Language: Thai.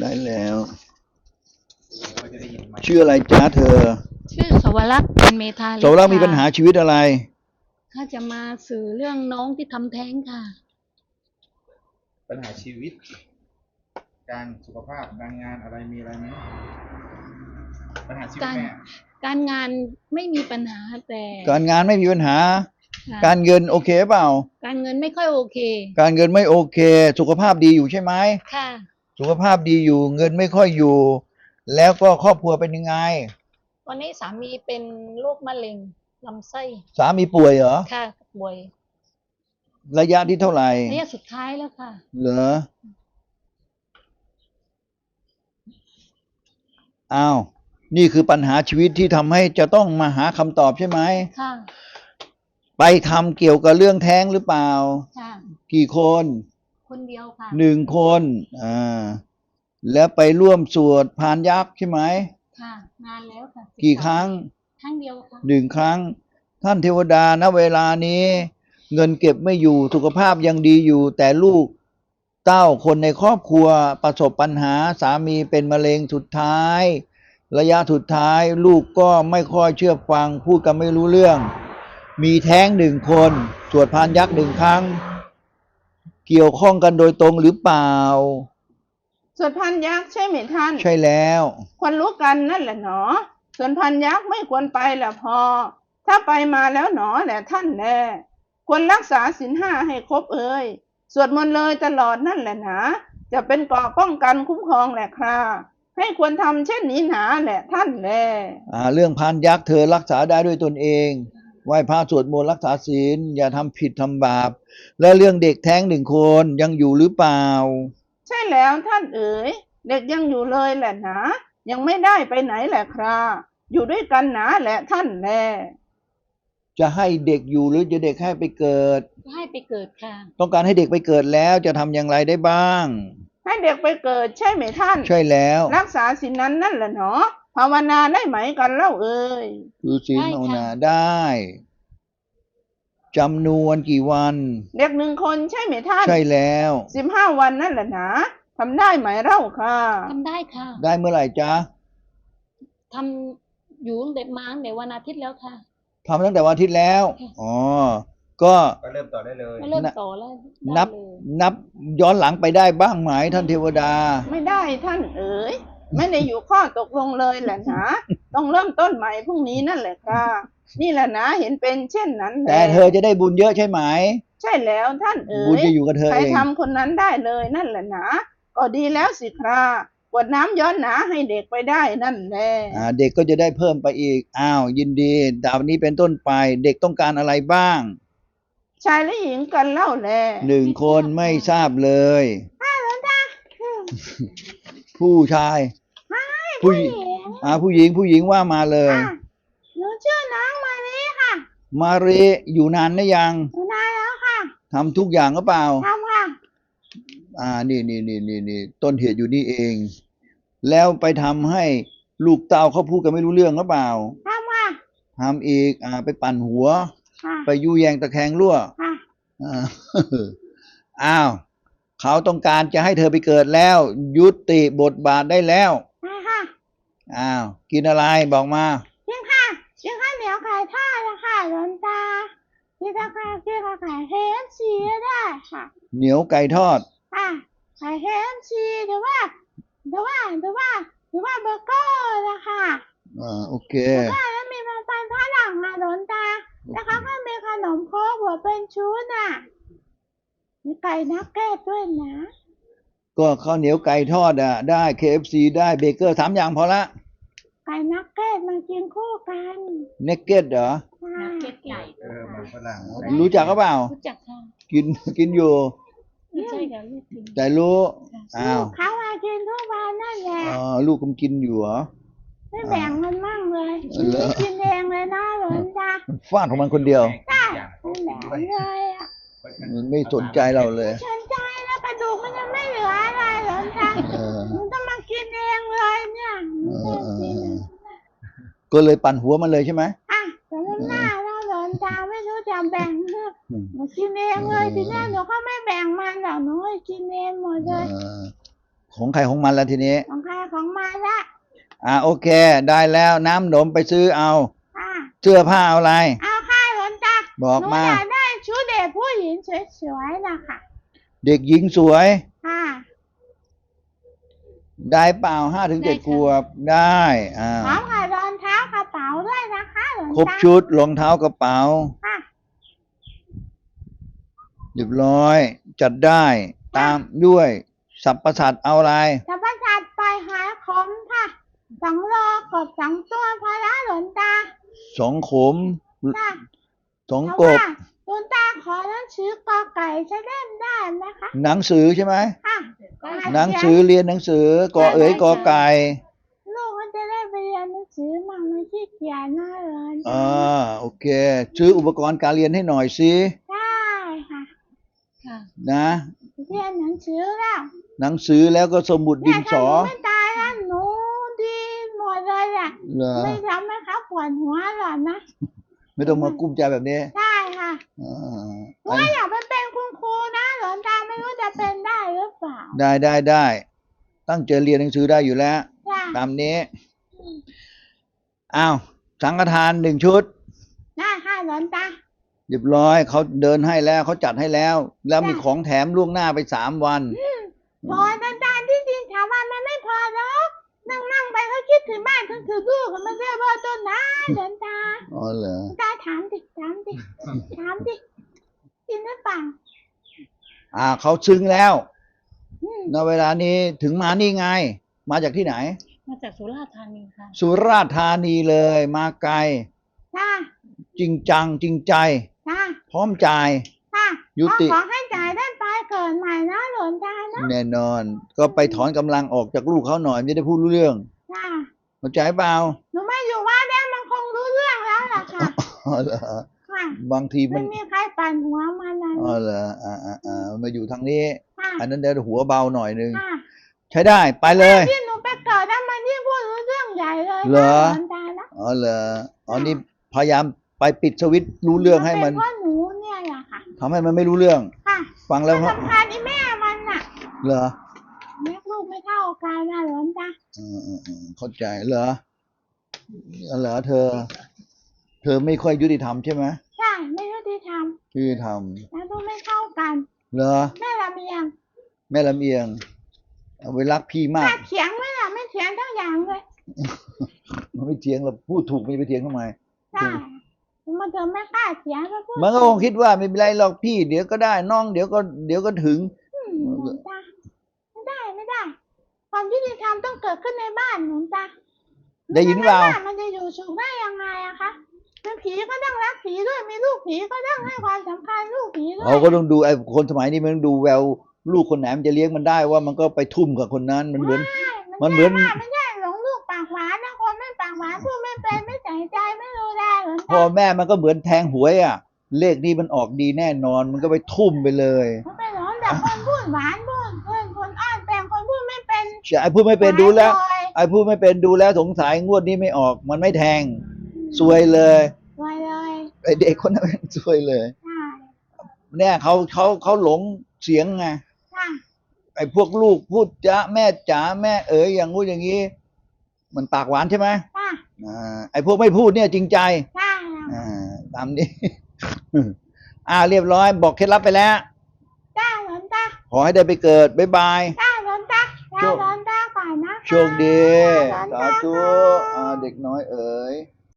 ได้แล้วก็จะได้ยินไหมชื่ออะไรจ้าเธอ ชื่อสวรักษ์เป็นเมธาลิโสรักมีปัญหาชีวิตอะไรข้าจะมาสื่อเรื่องน้องที่ทำแท้งค่ะ ปัญหาชีวิต การสุขภาพการงานอะไรมีอะไรไหมปัญหาชีวิตการ แม่การงานไม่มีปัญหาแต่การงานไม่มีปัญหา ค่ะการเงินโอเคเปล่า การเงินไม่ค่อยโอเค การเงินไม่โอเค สุขภาพดีอยู่ใช่ไหมค่ะ สุขภาพดีอยู่ เงินไม่ค่อยอยู่ แล้วก็ครอบครัวเป็นยังไง ตอนนี้สามีเป็นโรคมะเร็งลำไส้สามีป่วยเหรอ ค่ะป่วยระยะที่เท่าไหร่ระยะสุดท้ายแล้วค่ะ เหรออ้าวนี่คือปัญหาชีวิตที่ทำให้จะต้องมาหาคำตอบใช่ไหมค่ะ ไปทำเกี่ยวกับเรื่องแท้งหรือเปล่า ค่ะ กี่คน คนเดียวค่ะหนึ่งคนอ่าแล้วไปร่วมสวดพานยักษ์ใช่ไหมค่ะนานแล้วค่ะกี่ครั้งครั้งเดียวค่ะหนึ่งครั้ง ท่านเทวดาณเวลานี้ เงินเก็บไม่อยู่สุขภาพยังดีอยู่ แต่ลูกเต้าคนในครอบครัวประสบปัญหาสามีเป็นมะเร็งสุดท้าย ระยะสุดท้ายลูกก็ไม่ค่อยเชื่อฟังพูดกันไม่รู้เรื่อง มีแท้งหนึ่งคน สวดพานยักษ์หนึ่งครั้ง เกี่ยวข้องกันโดยตรงหรือเปล่า ส่วนพันยักษ์ใช่ไหมท่าน ใช่แล้ว ควรรู้กันนั่นแหละหนอ ส่วนพันยักษ์ไม่ควรไปแหละพอ ถ้าไปมาแล้วหนอแหละท่านแลควรรักษาศีลห้าให้ครบเอ่ยสวดมนต์เลยตลอดนั่นแหละหนาจะเป็นเกราะป้องกันคุ้มครองแหละคราให้ควรทำเช่นนี้หนาแหละท่านแลอ่าเรื่องพานยักษ์เธอรักษาได้ด้วยตนเอง ไหว้พระสวดมนต์รักษาศีล อย่าทำผิดทำบาป และเรื่องเด็กแท้งหนึ่งคนยังอยู่หรือเปล่า ใช่แล้วท่านเอ๋ย เด็กยังอยู่เลยแหละหนายังไม่ได้ไปไหนแหละคราอยู่ด้วยกันหนาแหละท่านแลจะให้เด็กอยู่หรือจะเด็กให้ไปเกิด ให้ไปเกิดค่ะ ต้องการให้เด็กไปเกิดแล้วจะทำอย่างไรได้บ้าง ให้เด็กไปเกิดใช่ไหมท่าน ใช่แล้ว รักษาศีลนั้นนั่นแหละเนาะ ภาวนาได้ไหมกันเล่าเอ่ยคือศีลได้ค่ะภาวนาได้จำนวนกี่วัน เด็กหนึ่งคนใช่ไหมท่าน ใช่แล้วสิบห้าวันนั่นแหละนะทำได้ไหมเล่าค่ะทำได้ค่ะ ได้เมื่อไหร่จ๊ะทำอยู่ตั้งแต่มาตั้งแต่วันอาทิตย์แล้วค่ะทำตั้งแต่วันอาทิตย์แล้วค่ะอ๋อก็ก็เริ่มต่อได้เลยก็เริ่มต่อแล้วได้นับเลยนับย้อนหลังไปได้บ้างไหมท่านเทวดา ไม่ได้ท่านเอ๋ย ไม่ได้อยู่ข้อตกลงเลยแหละนะ ต้องเริ่มต้นใหม่พรุ่งนี้นั่นแหละค่ะ นี่แหละนะเห็นเป็นเช่นนั้นหละแต่เธอจะได้บุญเยอะใช่ไหม ใช่แล้วท่านเอ๋บุญยจะอยู่กับเธอใครเองทำคนนั้นได้เลยนั่นแหละนะ ก็ดีแล้วสิครากวดน้ำย้อนหนาให้เด็กไปได้นั่นแหละอ่าเด็กก็จะได้เพิ่มไปอีก อ้าว ยินดีดาวนี้เป็นต้นไป เด็กต้องการอะไรบ้าง ชายและหญิงกันเล่าแลหนึ่งคนไม่ทราบเลย ผู้ชาย ผู้หญิงอ่าผู้หญิงผู้หญิงว่ามาเลยอะหนูชื่อน้องมาลีค่ะมาเรีอยู่นานนะยัง หนูนานแล้วค่ะทำทุกอย่างหรือเปล่า ทำค่ะอ่านี่นี่นี่นี่นี่ต้นเหตุอยู่นี่เอง แล้วไปทำให้ลูกเต้าเขาพูดกันไม่รู้เรื่องหรือเปล่าทำค่ะทำอีกอ่าไปปั่นหัว ค่ะไปยุแยงตะแคงรั่วค่ะอ่า อ้าวเขาต้องการจะให้เธอไปเกิดแล้ว ยุติบทบาทได้แล้วค่ะค่ะ อ้าวกินอะไรบอกมากินค่ะกินข้าวเหนียวไก่ทอดนะคะหลวงตากินข้าวไก่กินข้าวไก่เฮมชีก็ได้ค่ะเหนียวไก่ทอดค่ะไก่เฮมชีหรือว่าหรือว่าหรือว่าหรือว่าเบอร์เกอร์นะคะอ่าโอเคค่ะแล้วมีมันเป็นฝรั่งค่ะหลวงตาแล้วเขาก็มีขนมโค้กหัวเป็นชุดอะมีไก่นักเก็ตด้วยนะก็ข้าวเหนียวไก่ทอดอะได้ KFC ได้เบเกอร์สามอย่างพอละ ไก่นักเก็ตมันกินคู่กันเนกเก็ตเหรอค่ะนักเก็ตไก่เออมันฝรั่งรู้จักก็เปล่า รู้จักค่ะกินกินอยู่ ไม่ใช่ค่ะลูกจริงแต่รู้ อ้าวเขามากินทุกวันนั่นแหละอ๋อลูกก็กินอยู่เหรอ ไม่แบ่งมันมั่งเลยเหรอไม่กินเองเลยนะหลวงตามันฟาดของมันคนเดียวอย่างไม่แบ่งเลยอะมันไม่สนใจเราเลยสนใจแล้วกระดูกมันยังไม่เหลืออะไรหลวงตาเออ มันต้องมากินเองเลยเนี่ยเออเออเออ ก็เลยปั่นหัวมันเลยใช่ไหมอะแต่ว่าหน้าเราหลวงตาไม่รู้จะแบ่งเอืมหนูกินเองเลยทีแรกหนูก็ไม่แบ่งมันหรอกหนูให้กินเองหมดเลยเออของใครของมันแล้วทีนี้ ของใครของมันละอ่าโอเค ได้แล้วน้ำหนมไปซื้อเอาค่ะเสื้อผ้าเอาอะไร เอาค่ะหลวงตาบอกหนูมา อยากได้ชุดเด็กผู้หญิงสวยๆนะคะเด็กหญิงสวยค่ะ ได้เปล่าห้าถึงเจ็ดขวบได้อ่า พร้อมกั คะหลวงครบตาชุดรองเท้ากระเป๋าค่ะเรียบร้อย จัดได้ตามด้วยสับประสัตเอาอะไรจะประจัดไปหาคมค่ะสองโลกบสองตัวพอละหลวงตาสองขมค่ะสองเพราะกบว่าหลวงตาขอหนังสือกอไก่จะเล่มได้ไหมคะหนังสือใช่ไหมค่ะหนังสือเรียนหนังสือกอเอ๋ยกอไก่ลูก อ่าโอเค ซื้ออุปกรณ์การเรียนให้หน่อยสิได้ค่ะค่ะนะเรียนหนังสือแล้วหนังสือแล้วก็สมุดดิเนี่ยนถ้าสหอนูไม่ตายแล้วหนูดีหมดเลยอะเหรอไม่ทำให้เขาปวดหัวหรอกนะไม่ต้องมากุ้มใจแบบนี้ได้ค่ะอ่าหนูก็อยากไปเป็นคุณครูนะหลวงตาไม่รู้จะเป็นได้หรือเปล่าได้ได้ได้ตั้งใจเรียนหนังสือได้อยู่แล้วจ้าตามนี้อ้าว สังฆทานหนึ่งชุดได้ค่ะหลวงตาเรียบร้อยเขาเดินให้แล้วเขาจัดให้แล้ว แล้วมีจ้ะของแถมล่วงหน้าไปสามวันพอหลวงตาที่จริงถามว่ามันไม่พอหรอกนั่งนั่งๆไปก็คิดถึงบ้านถึงถึงลูกมันไม่ใช่ว่าต้นนะหลวงตาอ๋อเหรอหลวงตาถามดิถามดิถามดิกินหรือเปล่าอ่าเขาซึ้งแล้วอืมณเวลานี้ถึงมานี่ไง มาจากที่ไหน สุราษฎร์ธานีเลยมาไกล จ้าจริงจังจริงใจ จ้าพร้อมจ่ายค่ะยุติก็ขอให้จ่ายได้ไปเกิดใหม่นะหลวงตานะแน่นอน ก็ไปถอนกำลังออกจากลูกเขาหน่อยจะได้พูดรู้เรื่องจ้าเข้าใจเปล่าหนูไม่อยู่ว่าได้มันคงรู้เรื่องแล้วล่ะค่ะอ๋อเหรอค่ะบางทีมัไม่นมีใครปั่นหัวมันนะอ๋อเหรออ่าอ่าอ่ามาอยู่ทางนี้ ค่ะอันนั้นเดี๋ยวหัวเบาหน่อยนึง ค่ะใช้ได้ไปเลยที่ เลยเหรนะอหลวงตานะอ๋อเหรออ๋อนี่พยายามไปปิดสวิตช์รู้เรื่องให้มันเป็นเพราะหนูเนี่ยแหละค่ะ ทำให้มันไม่รู้เรื่อง ค่ะฟังแล้วมันสำคัญอีแม่มันน่ะเหรอแม่ลูกไม่เท่ากันนะหลวงตาเออเออเออเข้าใจเหรอเหรอเธอ เธอไม่ค่อยยุติธรรมใช่ไหมใช่ไม่ยุติธรรมยุติธรรมแม่ลูกไม่เท่ากัน เหรอ แม่ลำเอียงแม่ลำเอียงเอาไว้รักพี่มากถ้าเถียงไม่ล่ะไม่เถียงทั้งอย่างเลย มันไม่เถียงเราพูดถูกไม่ไปเถียงทำไมใช่มันเธอไม่กล้าเถียงก็พูดมันก็คงคิดว่าไม่เป็นไรหรอกพี่เดี๋ยวก็ได้น้องเดี๋ยวก็เดี๋ยวก็ถึงอืมหลวงตาไม่ได้ไม่ได้ ความยุติธรรมต้องเกิดขึ้นในบ้านหลวงตาได้ยินเปล่าไม่งั้นบ้นมันจะอยู่สุขได้ยังไงอะคะเป็นผีก็ต้องรักผีด้วยมีลูกผีก็ต้องให้ความสำคัญลูกผีด้วยเขาก็ต้องดูไอ้คนสมัยนี้มันต้องดูแววลูกคนไหนมันจะเลี้ยงมันได้ว่ามันก็ไปทุ่มกับคนนั้นมันเหมือนใช่มันเหมือนใช่ว่าไม่ใช่ พ่อตาแม่มันก็เหมือนแทงหวยอะ เลขนี้มันออกดีแน่นอน มันก็ไปทุ่มไปเลยเขาไปหลงแต่คนพูดหวานพูดเพื่อนคนอ้อนแปลงคนพูดไม่เป็นใช่ไอ้พูดไม่เป็นดูแล้วหายเลยไอ้พูดไม่เป็นดูแล้วสงสัยงวดนี้ไม่ออก มันไม่แทงซวยเลยรวยเลยไอ้เด็กคนนั้นมันซวยเลยใช่เนี่ยเขาเขาเขาหลงเสียงไงค่ะไอ้พวกลูกพูดจ้าแม่จ๋าแม่เอ๋ยอย่างงู้นอย่างนี้ มันปากหวานใช่ไหมค่ะอ่าไอ้พวกไม่พูดเนี่ยจริงใจใช่ อ่าตามนี้ อ่าเรียบร้อยบอกเคล็ดลับไปแล้ว จ้าหลวงตาขอให้ได้ไปเกิด บ๊ายบาย จ้าหลวงตาโชจ้าคหลวงตาก่อนนะคะโชคดีจ้าหลวงสาตาธุค่ะอ่าเด็กน้อยเอ๋ย